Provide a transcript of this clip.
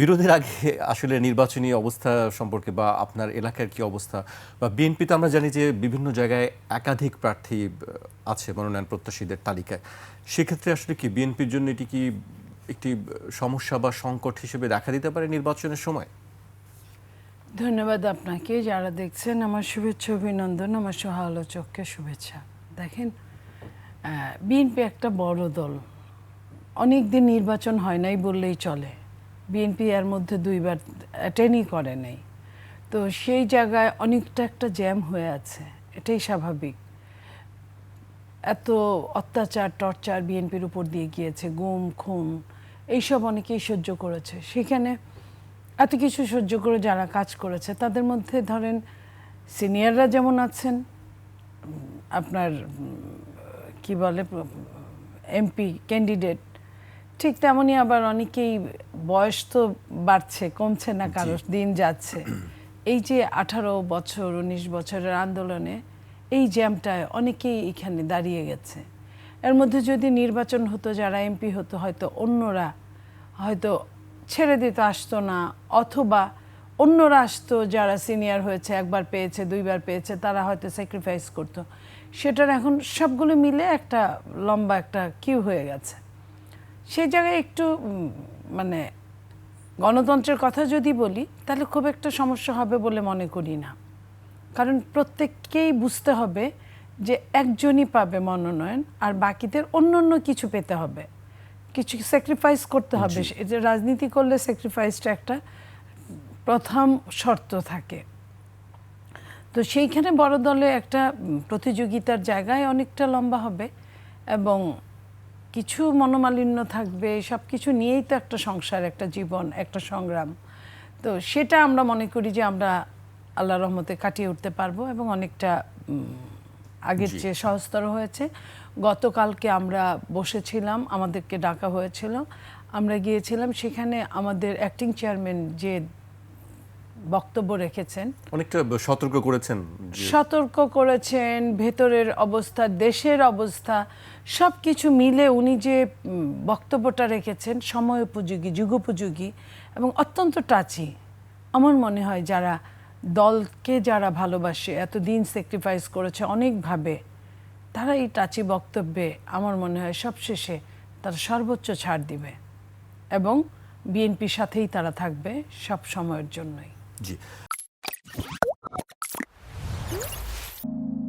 বিরোধের আগে আসলে নির্বাচনী অবস্থা সম্পর্কে বা আপনার এলাকার কি অবস্থা? বা বিএনপিতে আমরা জানি যে বিভিন্ন জায়গায় একাধিক প্রার্থী আছে মনোনয়ন প্রত্যাশীদের তালিকায়। সেক্ষেত্রে আসলে কি বিএনপির জন্য এটি কি একটি সমস্যা বা সংকট হিসেবে দেখা দিতে পারে নির্বাচনের সময়? ধন্যবাদ আপনাকে। যারা দেখছেন, আমার শুভেচ্ছা, অভিনন্দন, আমার সহ আলোচককে শুভেচ্ছা। দেখেন বিএনপি একটা বড় দল। অনেক দিন নির্বাচন হয় নাই বললেই চলে। বিএনপি এর মধ্যে দুইবার অ্যাটেন্ডই করে নাই। তো সেই জায়গায় অনেকটা একটা জ্যাম হয়ে আছে। এটাই স্বাভাবিক। এত অত্যাচার, টর্চার বিএনপির উপর দিয়ে গিয়েছে, গুম, খুন, এইসব অনেকেই সহ্য করেছে। সেখানে এত কিছু সহ্য করে যারা কাজ করেছে, তাদের মধ্যে ধরেন সিনিয়ররা যেমন আছেন, আপনার কি বলে, এমপি ক্যান্ডিডেট ঠিক তেমনই আবার অনেকেই বয়স তো বাড়ছে কমছে না কারও দিন যাচ্ছে। এই যে আঠারো বছর উনিশ বছরের আন্দোলনে এই জ্যামটায় অনেকেই এখানে দাঁড়িয়ে গেছে। এর মধ্যে যদি নির্বাচন হতো যারা এমপি হতো হয়তো অন্যরা হয়তো ছেড়ে দিতে আসতো না অথবা অন্যরা আসতো যারা সিনিয়র হয়েছে একবার পেয়েছে দুইবার পেয়েছে তারা হয়তো স্যাক্রিফাইস করতো। সেটার এখন সবগুলো মিলে একটা লম্বা একটা কিউ হয়ে গেছে। সেই জায়গায় একটু মানে গণতন্ত্রের কথা যদি বলি তাহলে খুব একটা সমস্যা হবে বলে মনে করি না। কারণ প্রত্যেককেই বুঝতে হবে যে একজনই পাবে মনোনয়ন আর বাকিদের অন্য অন্য কিছু পেতে হবে। কিছু স্যাক্রিফাইস করতে হবে। যে রাজনীতি করলে স্যাক্রিফাইসটা একটা প্রথম শর্ত থাকে। তো সেইখানে বড় দলে একটা প্রতিযোগিতার জায়গায় অনেকটা লম্বা হবে এবং কিছু মনোমালিন্য থাকবে সব কিছু নিয়েই তো একটা সংসার একটা জীবন একটা সংগ্রাম। তো সেটা আমরা মনে করি যে আমরা আল্লাহ রহমতে কাটিয়ে উঠতে পারব এবং অনেকটা আগের চেয়ে সহজতর হয়েছে। গতকালকে আমরা বসেছিলাম আমাদেরকে ডাকা হয়েছিল। আমরা গিয়েছিলাম সেখানে আমাদের অ্যাক্টিং চেয়ারম্যান যে বক্তব্য রেখেছেন। অনেকটা সতর্ক করেছেন সতর্ক করেছেন ভেতরের অবস্থা দেশের অবস্থা সব কিছু মিলে উনি যে বক্তব্যটা রেখেছেন সময় উপযোগী যুগোপযোগী এবং অত্যন্ত টাচি আমার মনে হয় যারা দলকে যারা ভালোবাসে এতদিন স্যাক্রিফাইস করেছে অনেকভাবে তারা এই টাচি বক্তব্যে আমার মনে হয় সবশেষে তারা সর্বোচ্চ ছাড় দিবে এবং বিএনপির সাথেই তারা থাকবে সব সময়ের জন্যই। 的。